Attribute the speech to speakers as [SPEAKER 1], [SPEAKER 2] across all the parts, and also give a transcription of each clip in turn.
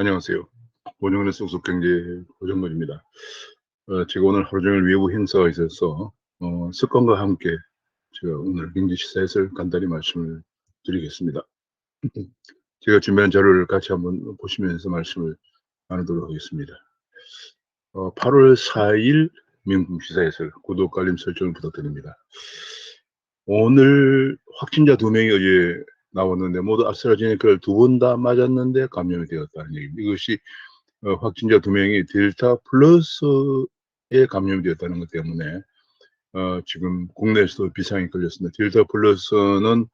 [SPEAKER 1] 안녕하세요. 오정근의 쑥쑥경제 오정근입니다. 어, 제가 오늘 하루 종일 외부 행사가 있어서 어, 습관과 함께 제가 오늘 경제 시사에서 간단히 말씀을 드리겠습니다. 제가 준비한 자료를 같이 한번 보시면서 말씀을 나누도록 하겠습니다. 어, 8월 4일 명품 시사에서 구독, 알림 설정을 부탁드립니다. 오늘 확진자 두 명이 어제 나왔는데 모두 아스트라제네카를 두 번 다 맞았는데 감염이 되었다는 얘기입니다. 이것이 어, 확진자 두 명이 델타 플러스에 감염이 되었다는 것 때문에 어, 지금 국내에서도 비상이 걸렸습니다. 델타 플러스는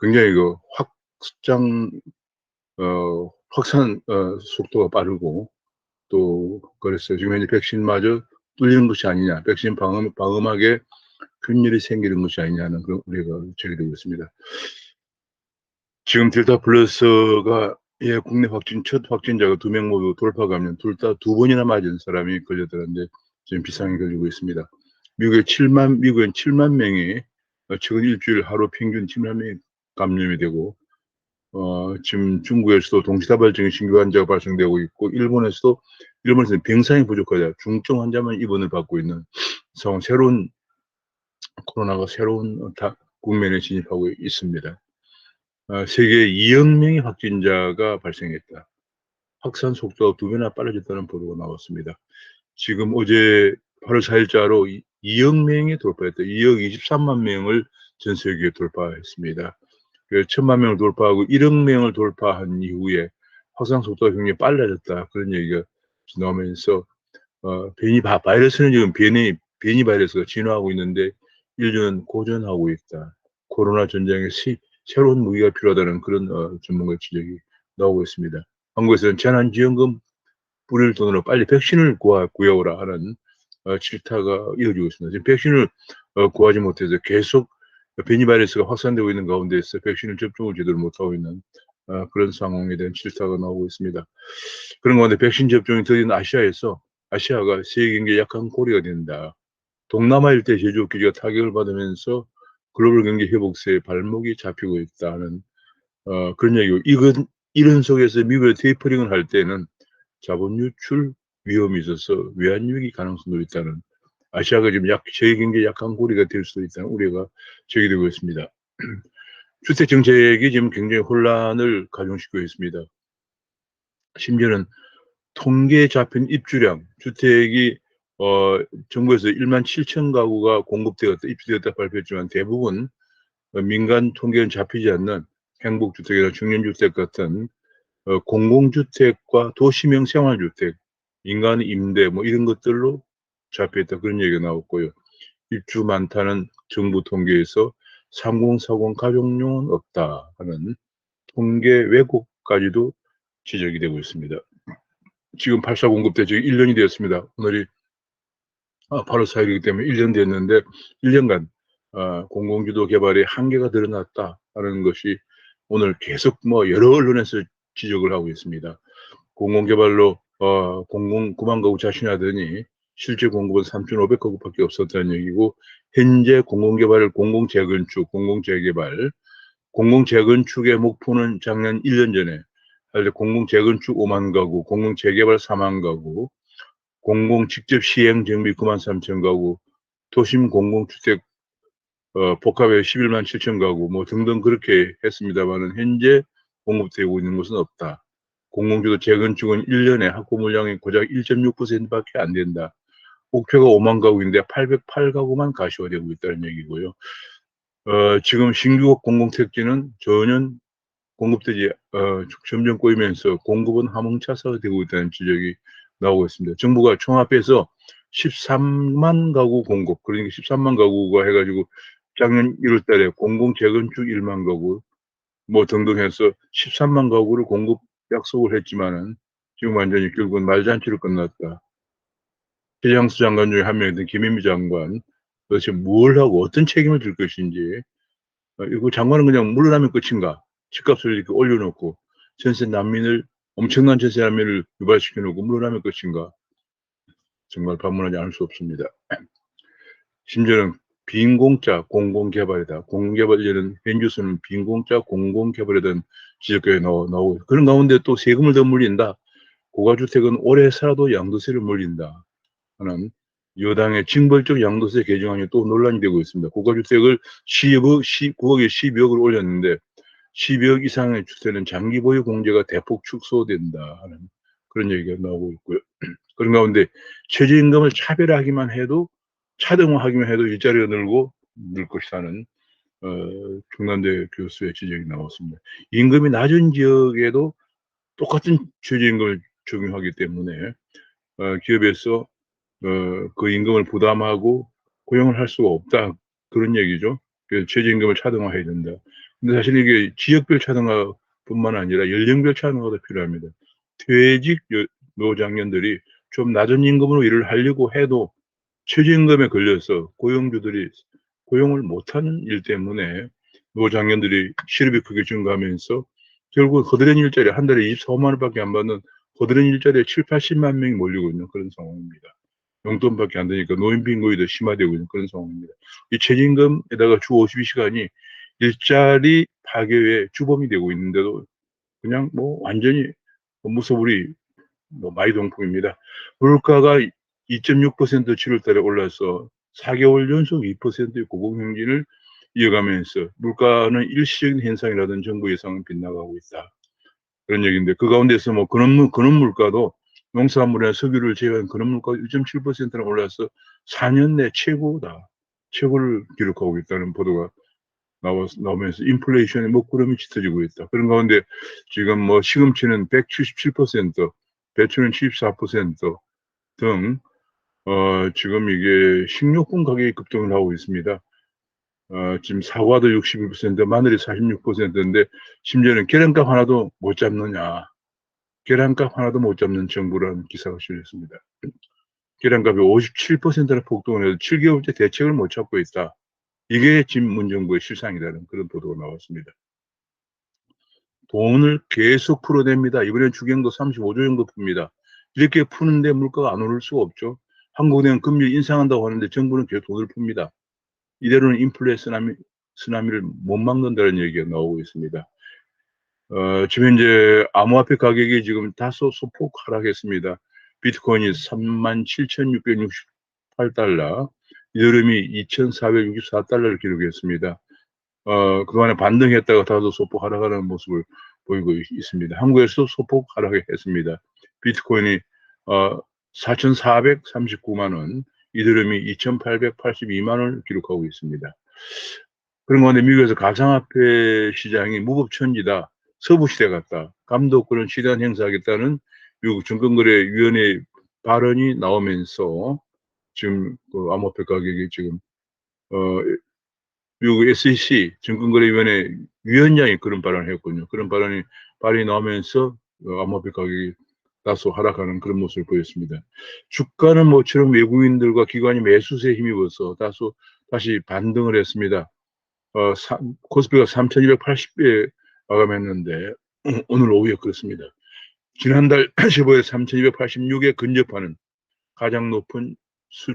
[SPEAKER 1] 굉장히 그 확장 어, 확산 어, 속도가 빠르고 또 그랬어요. 지금 현재 백신마저 뚫리는 것이 아니냐, 백신 방음, 방음하게 균열이 생기는 것이 아니냐는 그런 우리가 제기되고 있습니다. 지금 델타 플러스가 예, 국내 확진 첫 확진자가 두 명 모두 돌파 감염 둘다 두 번이나 맞은 사람이 걸렸다는데 지금 비상이 걸리고 있습니다. 미국에 7만 미국엔 7만 명이 어, 최근 일주일 하루 평균 7만 명이 감염이 되고 어, 지금 중국에서도 동시다발적인 신규 환자가 발생되고 있고 일본에서도 일본에서는 병상이 부족하다 중증 환자만 입원을 받고 있는 상황 새로운 코로나가 새로운 다 국면에 진입하고 있습니다. 어, 세계 2억 명의 확진자가 발생했다. 확산 속도가 두 배나 빨라졌다는 보도가 나왔습니다. 지금 어제 8월 4일자로 2억 명이 돌파했다. 2억 23만 명을 전 세계에 돌파했습니다. 그 천만 명을 돌파하고 1억 명을 돌파한 이후에 확산 속도가 굉장히 빨라졌다. 그런 얘기가 나오면서 어, 변이 바이러스는 지금 변이 변이 바이러스가 진화하고 있는데 인류는 고전하고 있다. 코로나 전쟁의 시, 새로운 무기가 필요하다는 그런 어, 전문가 지적이 나오고 있습니다. 한국에서는 재난지원금 뿌릴 돈으로 빨리 백신을 구하, 구해오라 하는 어, 질타가 이어지고 있습니다. 지금 백신을 어, 구하지 못해서 계속 변이 바이러스가 확산되고 있는 가운데서 백신을 접종을 제대로 못하고 있는 어, 그런 상황에 대한 질타가 나오고 있습니다. 그런 가운데 백신 접종이 더딘 아시아에서 아시아가 세계 경제 약한 고리가 된다. 동남아 일대 제조업 기지가 타격을 받으면서 글로벌 경제 회복세에 발목이 잡히고 있다는 어, 그런 얘기고 이건 이런 속에서 미국의 테이퍼링을 할 때는 자본 유출 위험이 있어서 외환위기 가능성도 있다는 아시아가 지금 약 세계 경제 약한 고리가 될 수도 있다는 우려가 제기되고 있습니다. 주택 정책이 지금 굉장히 혼란을 가중시키고 있습니다. 심지어는 통계에 잡힌 입주량, 주택이 어, 정부에서 1만 7천 가구가 공급되었다, 입주되었다 발표했지만 대부분 어, 민간 통계는 잡히지 않는 행복주택이나 청년주택 같은 어, 공공주택과 도시명 생활주택, 인간 임대 뭐 이런 것들로 잡혀있다 그런 얘기가 나왔고요. 입주 많다는 정부 통계에서 3040 가족용은 없다 하는 통계 왜곡까지도 지적이 되고 있습니다. 지금 84 공급 때 지금 1년이 되었습니다. 오늘이 8월 아, 4일이기 때문에 1년 됐는데 1년간 어, 공공주도 개발의 한계가 드러났다 하는 것이 오늘 계속 뭐 여러 언론에서 지적을 하고 있습니다. 공공개발로 어, 공공 9만 가구 자신하더니 실제 공급은 3,500가구밖에 없었다는 얘기고 현재 공공개발, 공공재건축, 공공재개발, 공공재건축의 목표는 작년 1년 전에 할 공공재건축 5만 가구, 공공재개발 4만 가구, 공공 직접 시행 정비 9만 3천 가구, 도심 공공주택 어, 복합에 11만 7천 가구 뭐 등등 그렇게 했습니다만은 현재 공급되고 있는 것은 없다. 공공주도 재건축은 1년에 확보 물량이 고작 1.6%밖에 안 된다. 목표가 5만 가구인데 808가구만 가시화되고 있다는 얘기고요. 어, 지금 신규 공공택지는 전혀 공급되지 어, 점점 꼬이면서 공급은 하몽차사가 되고 있다는 지적이 나오고 있습니다. 정부가 총합해서 13만 가구 공급, 그러니까 13만 가구가 해가지고 작년 1월 달에 공공 재건축 1만 가구, 뭐 등등 해서 13만 가구를 공급 약속을 했지만은 지금 완전히 결국은 말잔치로 끝났다. 최장수 장관 중에 한 명이던 김현미 장관, 도대체 뭘 하고 어떤 책임을 질 것인지, 어, 이거 장관은 그냥 물러나면 끝인가? 집값을 이렇게 올려놓고 전세 난민을 엄청난 난민을 유발시켜 놓고 물러나면 끝인가? 정말 반문하지 않을 수 없습니다. 심지어는 빈공짜 공공개발이다. 공공개발이라는 현주소는 빈공짜 지적까지 나오, 나오고 그런 가운데 또 세금을 더 물린다. 고가주택은 오래 살아도 양도세를 물린다 하는 여당의 징벌적 양도세 개정안이 또 논란이 되고 있습니다. 고가주택을 10억, 10, 9억에 12억을 올렸는데 12억 이상의 주택은 장기 보유 공제가 대폭 축소된다 하는 그런 얘기가 나오고 있고요. 그런 가운데 최저임금을 차별하기만 해도 차등화하기만 해도 일자리가 늘고 늘 것이라는 어, 중남대 교수의 지적이 나왔습니다. 임금이 낮은 지역에도 똑같은 최저임금을 적용하기 때문에 어, 기업에서 어, 그 임금을 부담하고 고용을 할 수가 없다 그런 얘기죠. 그래서 최저임금을 차등화해야 된다. 근데 사실 이게 지역별 차등화 뿐만 아니라 연령별 차등화도 필요합니다. 퇴직 여- 노장년들이 좀 낮은 임금으로 일을 하려고 해도 최저임금에 걸려서 고용주들이 고용을 못하는 일 때문에 노장년들이 실업이 크게 증가하면서 결국 거드렛 일자리 한 달에 24만 원밖에 안 받는 거드렛 일자리에 7, 80만 명이 몰리고 있는 그런 상황입니다. 용돈밖에 안 되니까 노인 빈곤이 더 심화되고 있는 그런 상황입니다. 이 최저임금에다가 주 52시간이 일자리 파괴의 주범이 되고 있는데도 그냥 뭐 완전히 무소불위 뭐 마이동풍입니다. 물가가 2.6% 7월 달에 올라서 4개월 연속 2%의 고공행진을 이어가면서 물가는 일시적인 현상이라든 정부 예상은 빗나가고 있다. 그런 얘기인데 그 가운데서 뭐 근원, 근원 물가도 농산물이나 석유를 제외한 근원 물가가 1.7%나 올라서 4년 내 최고다. 최고를 기록하고 있다는 보도가 나오면서 인플레이션의 먹구름이 짙어지고 있다. 그런 가운데 지금 뭐 시금치는 177%, 배추는 74%등 어, 지금 이게 식료품 가격이 급등을 하고 있습니다. 어, 지금 사과도 61%, 마늘이 46%인데 심지어는 계란값 하나도 못 잡느냐. 계란값 하나도 못 잡는 정부라는 기사가 실렸습니다. 계란값이 57%나 폭등을 해서 7개월째 대책을 못 찾고 있다. 이게 지금 문정부의 실상이라는 그런 보도가 나왔습니다. 돈을 계속 풀어냅니다. 이번엔 주경도 35조 정도 풉니다. 이렇게 푸는데 물가가 안 오를 수가 없죠. 한국은행 금리 인상한다고 하는데 정부는 계속 돈을 풉니다. 이대로는 인플레 쓰나미, 쓰나미를 못 막는다는 얘기가 나오고 있습니다. 어, 지금 현재 암호화폐 가격이 지금 다소 소폭 하락했습니다. 비트코인이 37,668달러, 이더름이 2,464달러를 기록했습니다. 어, 그동안에 반등했다가 다소 소폭 하락하는 모습을 보이고 있- 있습니다. 한국에서도 소폭 하락했습니다. 비트코인이 어, 4,439만 원, 이더름이 2,882만 원을 기록하고 있습니다. 그런 가운데 미국에서 가상화폐 시장이 무법천지다, 서부시대 같다, 감독권을 시대한 행사하겠다는 미국 증권거래위원회 발언이 나오면서 지금 그 암호화폐 가격이 지금 어, 미국 SEC 증권거래위원회 위원장이 그런 발언을 했군요. 그런 발언이 발이 나오면서 어, 암호화폐 가격이 다소 하락하는 그런 모습을 보였습니다. 주가는 모처럼 외국인들과 기관이 매수세에 힘입어서 다소 다시 반등을 했습니다. 어, 사, 코스피가 3,280에 마감했는데 오늘 오후에 그렇습니다. 지난달 15일 3,286에 근접하는 가장 높은 수,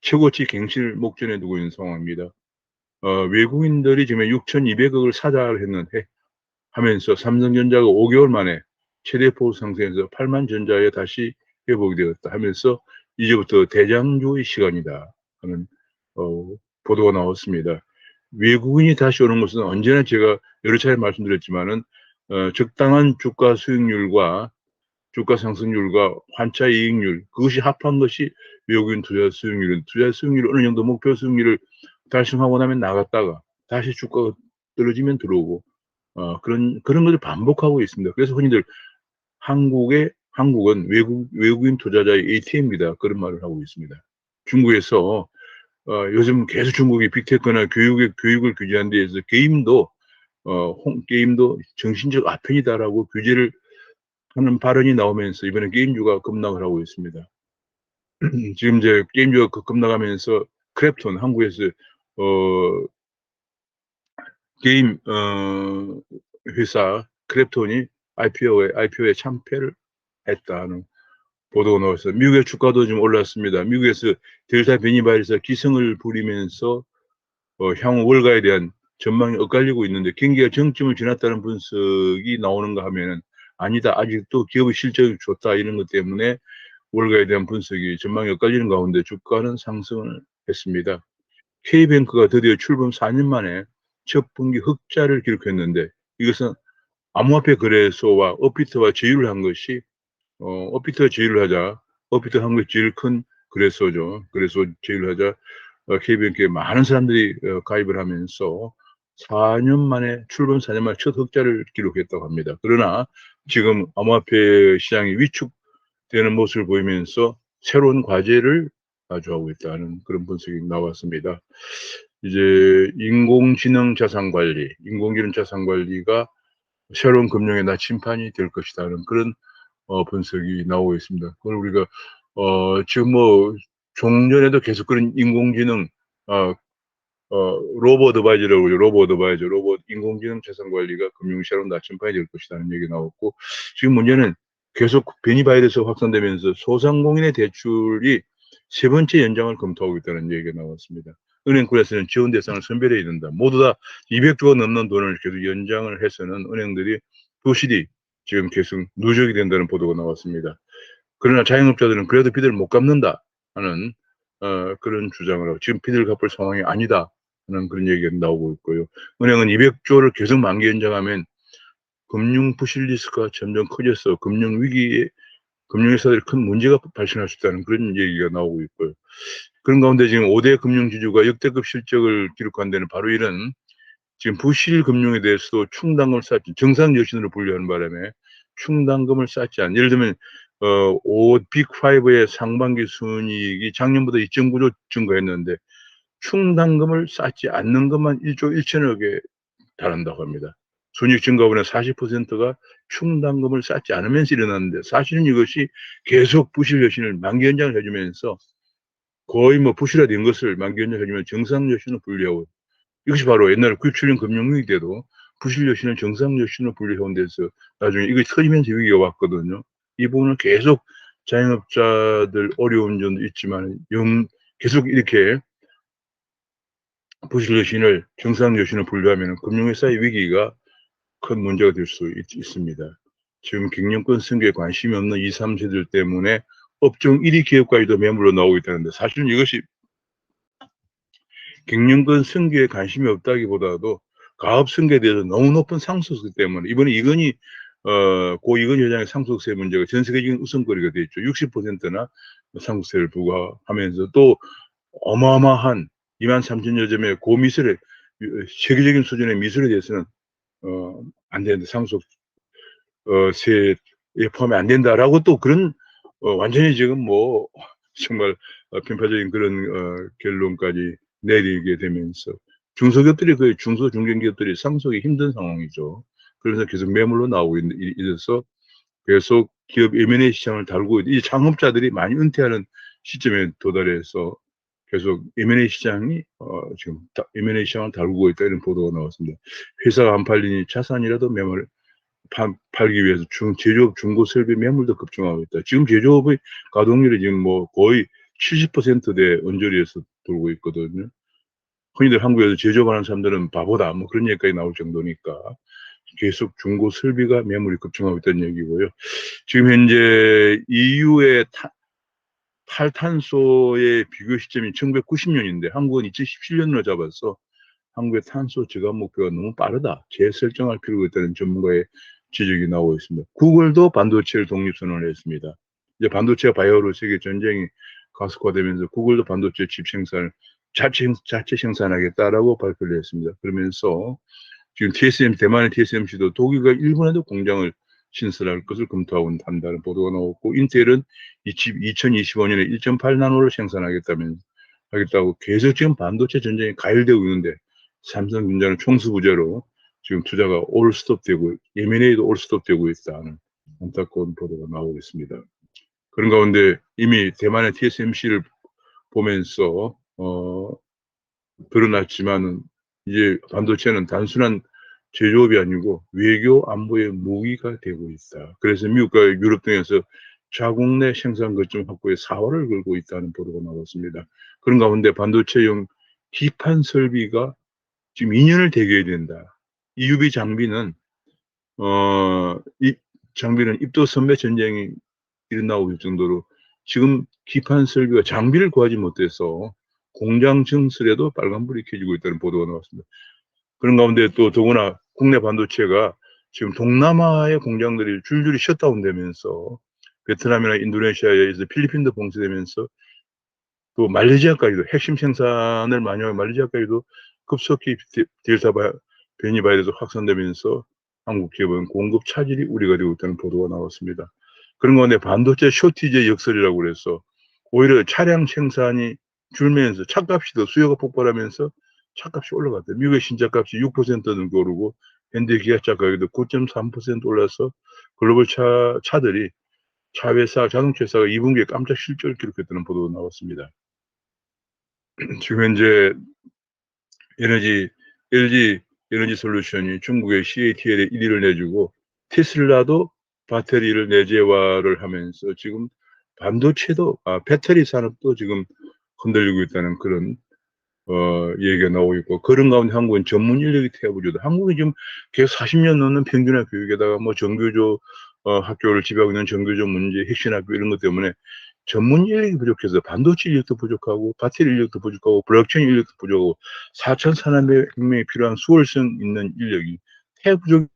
[SPEAKER 1] 최고치 갱신을 목전에 두고 있는 상황입니다. 어, 외국인들이 지금 6,200억을 사자를 했는데 하면서 삼성전자가 5개월 만에 최대 폭 상승해서 8만 전자에 다시 회복이 되었다 하면서 이제부터 대장주의 시간이다 하는 어, 보도가 나왔습니다. 외국인이 다시 오는 것은 언제나 제가 여러 차례 말씀드렸지만은 어, 적당한 주가 수익률과 주가 상승률과 환차 이익률 그것이 합한 것이 외국인 투자 수익률은 투자 수익률 어느 정도 목표 수익률을 달성하고 나면 나갔다가 다시 주가가 떨어지면 들어오고 어, 그런 그런 것을 반복하고 있습니다. 그래서 흔히들 한국의 한국은 외국 외국인 투자자의 ATM입니다. 그런 말을 하고 있습니다. 중국에서 어, 요즘 계속 중국이 빅테크나 교육의 교육을 규제하는 데 있어서 게임도 어, 홈, 게임도 정신적 아편이다라고 규제를 하는 발언이 나오면서 이번에 게임주가 급락을 하고 있습니다. 지금 이제 게임주가 급- 급락하면서 크랩톤 한국에서 어, 게임 어, 회사 크랩톤이 IPO에 IPO에 참패를 했다는 보도가 나왔어요. 미국의 주가도 좀 올랐습니다. 미국에서 델타 변이 바이러스가 기승을 부리면서 어, 향후 월가에 대한 전망이 엇갈리고 있는데 경기가 정점을 지났다는 분석이 나오는가 하면은 아니다. 아직도 기업의 실적이 좋다. 이런 것 때문에 월가에 대한 분석이 전망이 엇갈리는 가운데 주가는 상승을 했습니다. K뱅크가 드디어 출범 4년 만에 첫 분기 흑자를 기록했는데 이것은 암호화폐 거래소와 업비트와 제휴를 한 것이 어, 업비트가 제휴를 하자 업비트 한국의 제일 큰 거래소죠. 그래서 제휴를 하자 어, K뱅크에 많은 사람들이 어, 가입을 하면서 4년 만에 출범 4년 만에 첫 흑자를 기록했다고 합니다. 그러나 지금 암호화폐 시장이 위축되는 모습을 보이면서 새로운 과제를 가져오고 있다는 그런 분석이 나왔습니다. 이제 인공지능 자산 관리, 인공지능 자산 관리가 새로운 금융의 나침판이 될 것이다는 그런 어, 분석이 나오고 있습니다. 그걸 우리가 어, 지금 뭐 종전에도 계속 그런 인공지능 어, 어, 로봇 어바이저라고 그러죠. 로봇 어바이저, 로봇 인공지능 자산 관리가 금융시장으로 나침판이 될 것이라는 얘기 나왔고 지금 문제는 계속 베니 바이러스 확산되면서 소상공인의 대출이 세 번째 연장을 검토하고 있다는 얘기가 나왔습니다. 은행권에서는 지원 대상을 선별해야 된다. 모두 다 200조가 넘는 돈을 계속 연장을 해서는 은행들이 부실이 지금 계속 누적이 된다는 보도가 나왔습니다. 그러나 자영업자들은 그래도 빚을 못 갚는다 하는 어, 그런 주장을 하고 지금 빚을 갚을 상황이 아니다 하는 그런 얘기가 나오고 있고요. 은행은 200조를 계속 만기 연장하면 금융 부실 리스크가 점점 커져서 금융 위기에 금융회사들이 큰 문제가 발생할 수 있다는 그런 얘기가 나오고 있고요. 그런 가운데 지금 5대 금융지주가 역대급 실적을 기록한 데는 바로 이런 지금 부실 금융에 대해서도 충당금을 쌓지 정상 여신으로 분류하는 바람에 충당금을 쌓지 않은 예를 들면 어, 5 빅5의 상반기 순이익이 작년보다 2.9조 증가했는데 충당금을 쌓지 않는 것만 1조 1천억에 달한다고 합니다. 순이익 증가분의 40%가 충당금을 쌓지 않으면서 일어났는데 사실은 이것이 계속 부실 여신을 만기 연장을 해주면서 거의 뭐 부실화된 것을 만기 연장을 해주면 정상 여신을 분류하고 이것이 바로 옛날 97년 금융위기 때도 부실 여신을 정상 여신으로 분류해온 데서 나중에 이거 터지면서 위기가 왔거든요. 이 부분을 계속 자영업자들 어려운 점도 있지만 영, 계속 이렇게 부실 여신을 정상 여신으로 분류하면 금융회사의 위기가 큰 문제가 될 수 있습니다. 지금 경영권 승계에 관심이 없는 2, 3세들 때문에 업종 1위 기업까지도 매물로 나오고 있다는데 사실은 이것이 경영권 승계에 관심이 없다기보다도 가업 승계에 대해서 너무 높은 상속세 때문에 이번에 이건희 어, 고 이건희 회장의 상속세 문제가 전 세계적인 우선거리가 됐죠. 60%나 상속세를 부과하면서 또 어마어마한 2만 3천여 점의 고미술에 세계적인 수준의 미술에 대해서는 어, 안 되는데 상속 어, 세에 포함이 안 된다라고 또 그런 어, 완전히 지금 뭐 정말 어, 편파적인 그런 어, 결론까지 내리게 되면서 중소기업들이 그 중소 중견기업들이 상속이 힘든 상황이죠. 그래서 계속 매물로 나오고 있는 이래서 계속 기업 M&A 시장을 달고 이 창업자들이 많이 은퇴하는 시점에 도달해서 계속 M&A 시장이 어, 지금 M&A 시장을 달구고 있다 이런 보도가 나왔습니다. 회사가 안 팔리니 자산이라도 매물 파, 팔기 위해서 중, 제조업 중고 설비 매물도 급증하고 있다. 지금 제조업의 가동률이 지금 뭐 거의 70%대 언저리에서 돌고 있거든요. 흔히들 한국에서 제조업하는 사람들은 바보다 뭐 그런 얘기까지 나올 정도니까 계속 중고 설비가 매물이 급증하고 있다는 얘기고요. 지금 현재 EU의 타, 탈탄소의 비교 시점이 1990년인데 한국은 2017년으로 잡아서 한국의 탄소 저감 목표가 너무 빠르다. 재설정할 필요가 있다는 전문가의 지적이 나오고 있습니다. 구글도 반도체를 독립 선언을 했습니다. 이제 반도체가 바이오로 세계 전쟁이 가속화되면서 구글도 반도체 칩 생산을 자체, 자체 생산하겠다라고 발표를 했습니다. 그러면서 지금 TSM, 대만의 TSMC도 독일과 일본에도 공장을 신설할 것을 검토하고 한다는 보도가 나왔고 인텔은 2025년에 1.8나노를 생산하겠다면 하겠다고 계속 지금 반도체 전쟁이 가열되고 있는데 삼성전자는 총수부재로 지금 투자가 올 스톱되고 M&A도 올 스톱되고 있다는 안타까운 보도가 나오고 있습니다. 그런 가운데 이미 대만의 TSMC를 보면서 어, 드러났지만은 이제 반도체는 단순한 제조업이 아니고 외교 안보의 무기가 되고 있다. 그래서 미국과 유럽 등에서 자국 내 생산 거점 확보에 사활을 걸고 있다는 보도가 나왔습니다. 그런 가운데 반도체용 기판 설비가 지금 2년을 대기해야 된다. EUV 장비는 어, 이 장비는 입도 선매 전쟁이 일어나고 있을 정도로 지금 기판 설비가 장비를 구하지 못해서 공장 증설에도 빨간불이 켜지고 있다는 보도가 나왔습니다. 그런 가운데 또 더구나 국내 반도체가 지금 동남아의 공장들이 줄줄이 셧다운되면서 베트남이나 인도네시아에 의해서 필리핀도 봉쇄되면서 또 말레이시아까지도 핵심 생산을 많이 하는 말레이시아까지도 급속히 데- 델타 바- 변이 바이러스 확산되면서 한국 기업은 공급 차질이 우려가 되고 있다는 보도가 나왔습니다. 그런 가운데 반도체 쇼티지의 역설이라고 그래서 오히려 차량 생산이 줄면서 차값이 더 수요가 폭발하면서 차값이 올라갔대요. 미국의 신차값이 6% 정도 오르고 현대 기아차 가격도 9.3% 올라서 글로벌 차, 차들이 차회사, 자동차 회사가 2분기에 깜짝 실적을 기록했다는 보도가 나왔습니다. 지금 현재 에너지, LG 에너지 솔루션이 중국의 CATL에 1위를 내주고 테슬라도 배터리를 내재화를 하면서 지금 반도체도, 아, 배터리 산업도 지금 흔들리고 있다는 그런 어, 얘기가 나오고 있고, 그런 가운데 한국은 전문 인력이 태워부조다. 한국이 지금 계속 40년 넘는 평균화 교육에다가 뭐 정교조, 어, 학교를 지배하고 있는 정교조 문제, 혁신학교 이런 것 때문에 전문 인력이 부족해서 반도체 인력도 부족하고, 배터리 인력도 부족하고, 블록체인 인력도 부족하고, 4천 산업혁명에 필요한 수월성 있는 인력이 태부족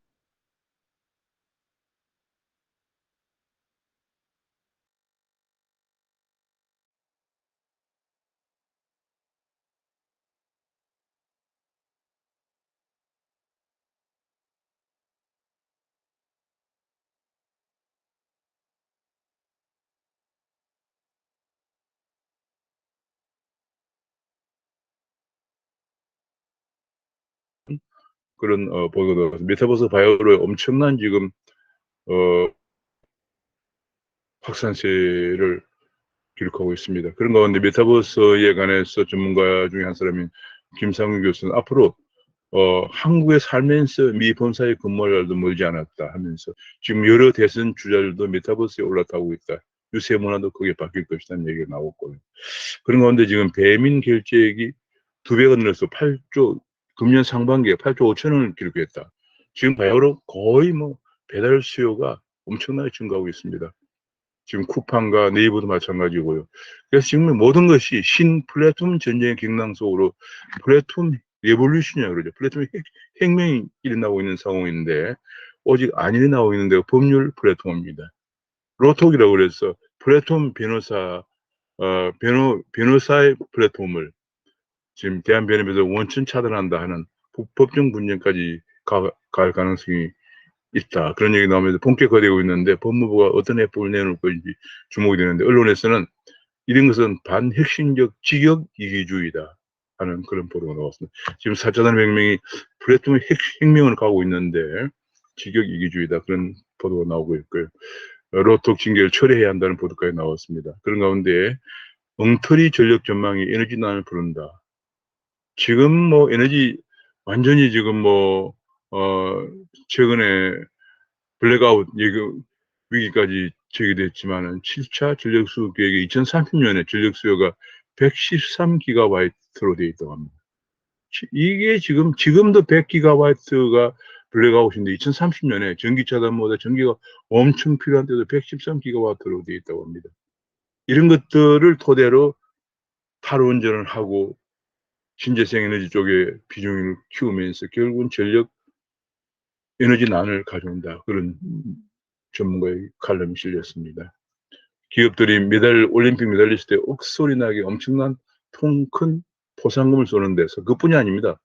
[SPEAKER 1] 그런 어, 보도가 메타버스 바이오로의 엄청난 지금 어, 확산세를 기록하고 있습니다. 그런 가운데 메타버스에 관해서 전문가 중에 한 사람인 김상훈 교수는 앞으로 어, 한국에 살면서 미 본사에 근무할 날도 멀지 않았다 하면서 지금 여러 대선 주자들도 메타버스에 올라타고 있다. 유세 문화도 크게 바뀔 것이라는 얘기가 나왔고요. 그런 가운데 지금 배민 결제액이 두 배가 늘어서 8조 금년 상반기에 8조 5천 원을 기록했다. 지금 바야흐로 거의 뭐 배달 수요가 엄청나게 증가하고 있습니다. 지금 쿠팡과 네이버도 마찬가지고요. 그래서 지금 모든 것이 신 플랫폼 전쟁의 경랑 속으로 플랫폼 레볼루션이라고 그러죠. 플랫폼 혁- 혁명이 일어나고 있는 상황인데 오직 안 일어나고 있는 데가 법률 플랫폼입니다. 로톡이라고 그래서 플랫폼 변호사 어, 변호 변호사의 플랫폼을 지금 대한변협에서 원천 차단한다 하는 법- 법정 분쟁까지 가, 갈 가능성이 있다. 그런 얘기 나오면서 본격화되고 있는데 법무부가 어떤 해법을 내놓을 것인지 주목이 되는데 언론에서는 이런 것은 반혁신적 직역 이기주의다 하는 그런 보도가 나왔습니다. 지금 4차 산업혁명이 플랫폼의 혁- 혁명을 가고 있는데 직역 이기주의다 그런 보도가 나오고 있고요. 어, 로톡 징계를 철회해야 한다는 보도까지 나왔습니다. 그런 가운데 엉터리 전력 전망이 에너지 난을 부른다. 지금 뭐 에너지 완전히 지금 뭐, 어, 최근에 블랙아웃 얘기, 위기까지 제기됐지만은 7차 전력수요 계획이 2030년에 전력수요가 113기가와이트로 되어 있다고 합니다. 지- 이게 지금, 지금도 100기가와이트가 블랙아웃인데 2030년에 전기차단보다 전기가 엄청 필요한 데도 113기가와트로 되어 있다고 합니다. 이런 것들을 토대로 탈원전을 하고 신재생 에너지 쪽에 비중을 키우면서 결국은 전력 에너지 난을 가져온다. 그런 전문가의 칼럼이 실렸습니다. 기업들이 메달, 올림픽 메달리스트에 억소리 나게 엄청난 통큰 포상금을 쏘는 데서 그뿐이 아닙니다.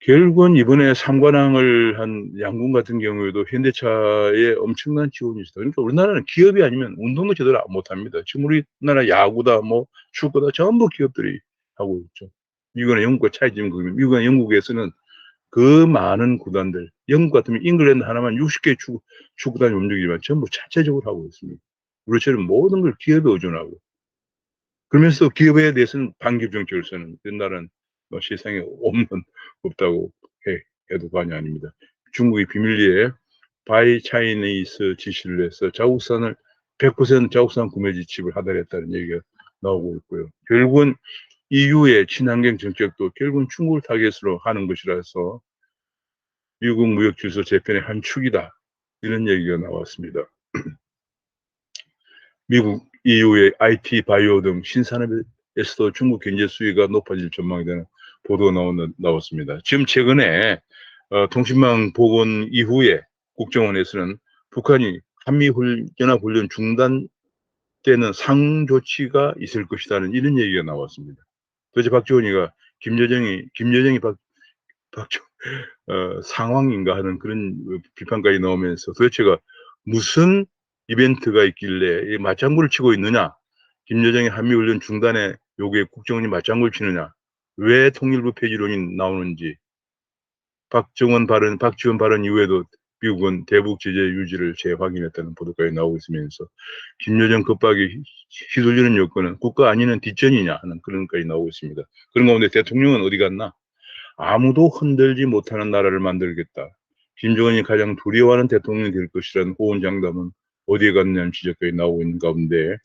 [SPEAKER 1] 결국은 이번에 삼관왕을 한 양궁 같은 경우에도 현대차에 엄청난 지원이 있다. 그러니까 우리나라는 기업이 아니면 운동도 제대로 못합니다. 지금 우리나라 야구다, 뭐 축구다 전부 기업들이 하고 있죠. 미국과 영국과 차이점은 그겁니다. 미국과 영국에서는 그 많은 구단들, 영국 같으면 잉글랜드 하나만 60개 축구, 축구단이 움직이지만 전부 자체적으로 하고 있습니다. 우리처럼 모든 걸 기업에 의존하고. 그러면서 기업에 대해서는 반기업 정책을 쓰는 옛날은 뭐 세상에 없는, 없다고 해, 해도 과언이 아닙니다. 중국이 비밀리에 바이 차이니스 지시를 해서 자국산을 100% 자국산 구매 지침을 하달했다는 얘기가 나오고 있고요. 결국은 EU의 친환경 정책도 결국은 중국을 타겟으로 하는 것이라서 미국 무역 질서 재편의 한 축이다. 이런 얘기가 나왔습니다. 미국 EU의 IT, 바이오 등 신산업에서도 중국 경제 수위가 높아질 전망이라는 보도가 나온, 나왔습니다. 지금 최근에 어, 통신망 복원 이후에 국정원에서는 북한이 한미연합훈련 중단 때는 상조치가 있을 것이라는 이런 얘기가 나왔습니다. 도대체 박지원이가 김여정이 김여정이 박 박정 어, 상황인가 하는 그런 비판까지 나오면서 도대체가 무슨 이벤트가 있길래 이 맞장구를 치고 있느냐? 김여정의 한미훈련 중단에 요구에 국정원이 맞장구를 치느냐? 왜 통일부 폐지론이 나오는지 박정원 발언, 박지원 발언 이후에도 미국은 대북 제재 유지를 재확인했다는 보도까지 나오고 있으면서 김여정 급박이 휘둘리는 여건은 국가 아니는 뒷전이냐 하는 그런 것까지 나오고 있습니다. 그런 가운데 대통령은 어디 갔나? 아무도 흔들지 못하는 나라를 만들겠다. 김정은이 가장 두려워하는 대통령이 될 것이라는 호언장담은 어디에 갔냐는 지적까지 나오고 있는 가운데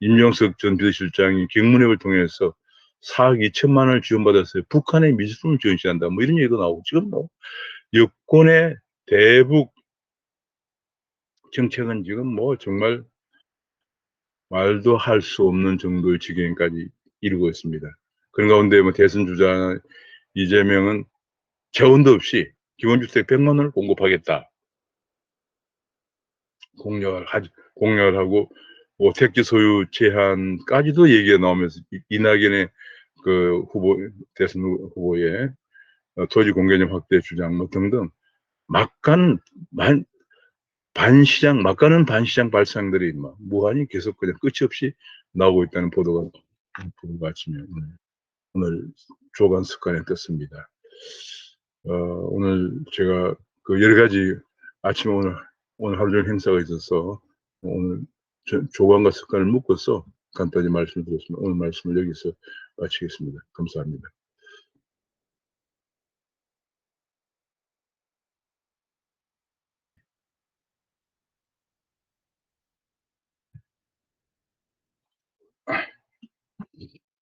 [SPEAKER 1] 임명석 전 비서실장이 경문회를 통해서 4억 2천만 원을 지원받아서 북한의 미술품을 전시한다. 뭐 이런 얘기도 나오고 지금 뭐 여권의 대북 정책은 지금 뭐 정말 말도 할 수 없는 정도의 지경까지 이르고 있습니다. 그런 가운데 뭐 대선 주자 이재명은 재원도 없이 기본주택 100만 원을 공급하겠다. 공약을 하지, 공약을 하고 뭐 택지 소유 제한까지도 얘기가 나오면서 이- 이낙연의 그 후보 대선 후- 후보의 어, 토지 공개념 확대 주장 뭐 등등 막간 만 반시장 막가는 반시장 발상들이 막 무한히 계속 그냥 끝이 없이 나오고 있다는 보도가 보도가 아침에 오늘, 오늘 조간 습관에 떴습니다. 어, 오늘 제가 그 여러 가지 아침에 오늘 오늘 하루 종일 행사가 있어서 오늘 조- 조관과 습관을 묶어서 간단히 말씀을 드렸습니다. 오늘 말씀을 여기서 마치겠습니다. 감사합니다.